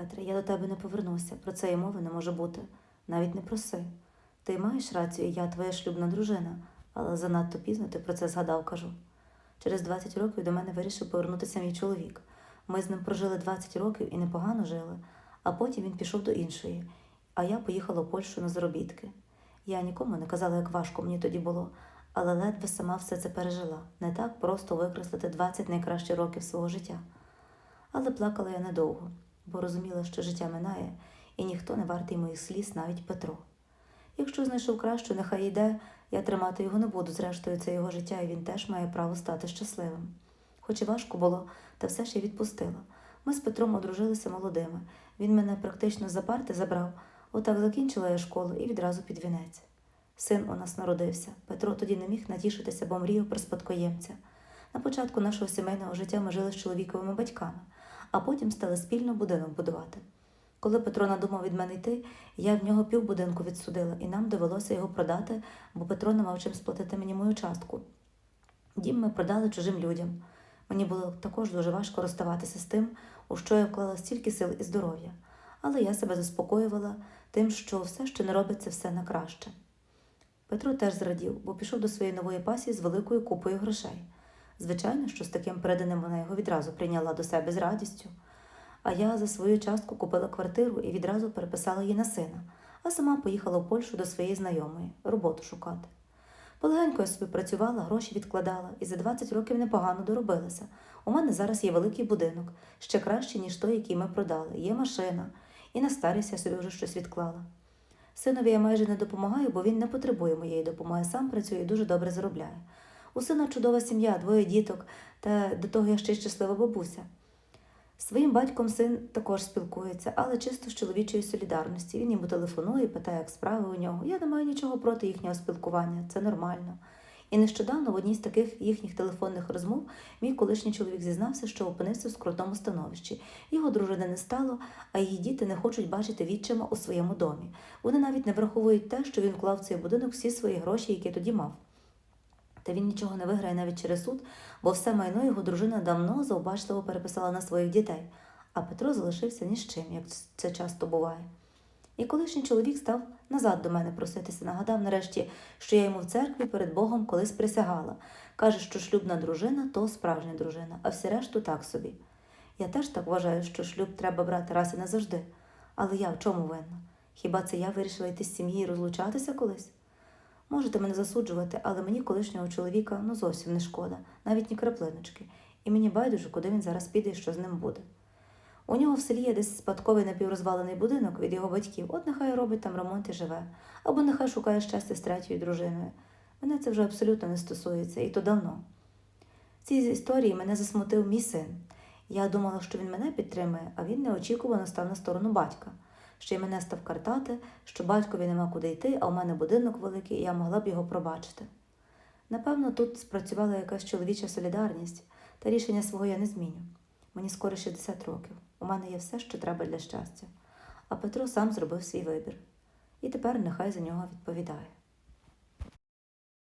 Петре, я до тебе не повернуся, про це і мови не може бути. Навіть не проси. Ти маєш рацію, я твоя шлюбна дружина, але занадто пізно ти про це згадав, кажу. Через 20 років до мене вирішив повернутися мій чоловік. Ми з ним прожили 20 років і непогано жили, а потім він пішов до іншої, а я поїхала в Польщу на заробітки. Я нікому не казала, як важко мені тоді було, але ледве сама все це пережила. Не так просто викреслити 20 найкращих років свого життя. Але плакала я недовго, бо розуміла, що життя минає, і ніхто не вартий моїх сліз, навіть Петро. Якщо знайшов кращу, нехай йде, я тримати його не буду, зрештою, це його життя, і він теж має право стати щасливим. Хоч і важко було, та все я відпустила. Ми з Петром одружилися молодими. Він мене практично за парти забрав. Отак закінчила я школу і відразу під вінець. Син у нас народився. Петро тоді не міг натішитися, бо мріяв про спадкоємця. На початку нашого сімейного життя ми жили з чоловіковими батьками, а потім стали спільно будинок будувати. Коли Петро надумав від мене йти, я в нього півбудинку відсудила, і нам довелося його продати, бо Петро не мав чим сплатити мені мою частку. Дім ми продали чужим людям. Мені було також дуже важко розставатися з тим, у що я вклала стільки сил і здоров'я, але я себе заспокоювала тим, що все, що не робиться, все на краще. Петро теж зрадів, бо пішов до своєї нової пасії з великою купою грошей. Звичайно, що з таким переданим вона його відразу прийняла до себе з радістю. А я за свою частку купила квартиру і відразу переписала її на сина, а сама поїхала в Польщу до своєї знайомої роботу шукати. Полегенько я собі працювала, гроші відкладала і за 20 років непогано доробилася. У мене зараз є великий будинок, ще краще, ніж той, який ми продали. Є машина, і на старість я собі вже щось відклала. Синові я майже не допомагаю, бо він не потребує моєї допомоги, сам працює і дуже добре заробляє. У сина чудова сім'я, двоє діток, та до того я ще щаслива бабуся. Своїм батьком син також спілкується, але чисто з чоловічої солідарності. Він йому телефонує, питає, як справи у нього. Я не маю нічого проти їхнього спілкування, це нормально. І нещодавно в одній з таких їхніх телефонних розмов мій колишній чоловік зізнався, що опинився в скрутному становищі. Його дружини не стало, а її діти не хочуть бачити відчима у своєму домі. Вони навіть не враховують те, що він вклав в цей будинок всі свої гроші, які тоді мав. Та він нічого не виграє навіть через суд, бо все майно його дружина давно заобачливо переписала на своїх дітей, а Петро залишився ні з чим, як це часто буває. І колишній чоловік став назад до мене проситися, нагадав нарешті, що я йому в церкві перед Богом колись присягала. Каже, що шлюбна дружина то справжня дружина, а всі решту так собі. Я теж так вважаю, що шлюб треба брати раз і назавжди. Але я в чому винна? Хіба це я вирішила йти з сім'ї і розлучатися колись? Можете мене засуджувати, але мені колишнього чоловіка ну зовсім не шкода, навіть ні краплиночки, і мені байдуже, куди він зараз піде і що з ним буде. У нього в селі є десь спадковий напіврозвалений будинок від його батьків, от нехай робить там ремонт і живе, або нехай шукає щастя з третьою дружиною. Мене це вже абсолютно не стосується, і то давно. В цій історії мене засмутив мій син. Я думала, що він мене підтримує, а він неочікувано став на сторону батька. Ще й мене став картати, що батькові нема куди йти, а у мене будинок великий, і я могла б його пробачити. Напевно, тут спрацювала якась чоловіча солідарність, та рішення свого я не зміню. Мені скоро 60 років. У мене є все, що треба для щастя. А Петро сам зробив свій вибір. І тепер нехай за нього відповідає.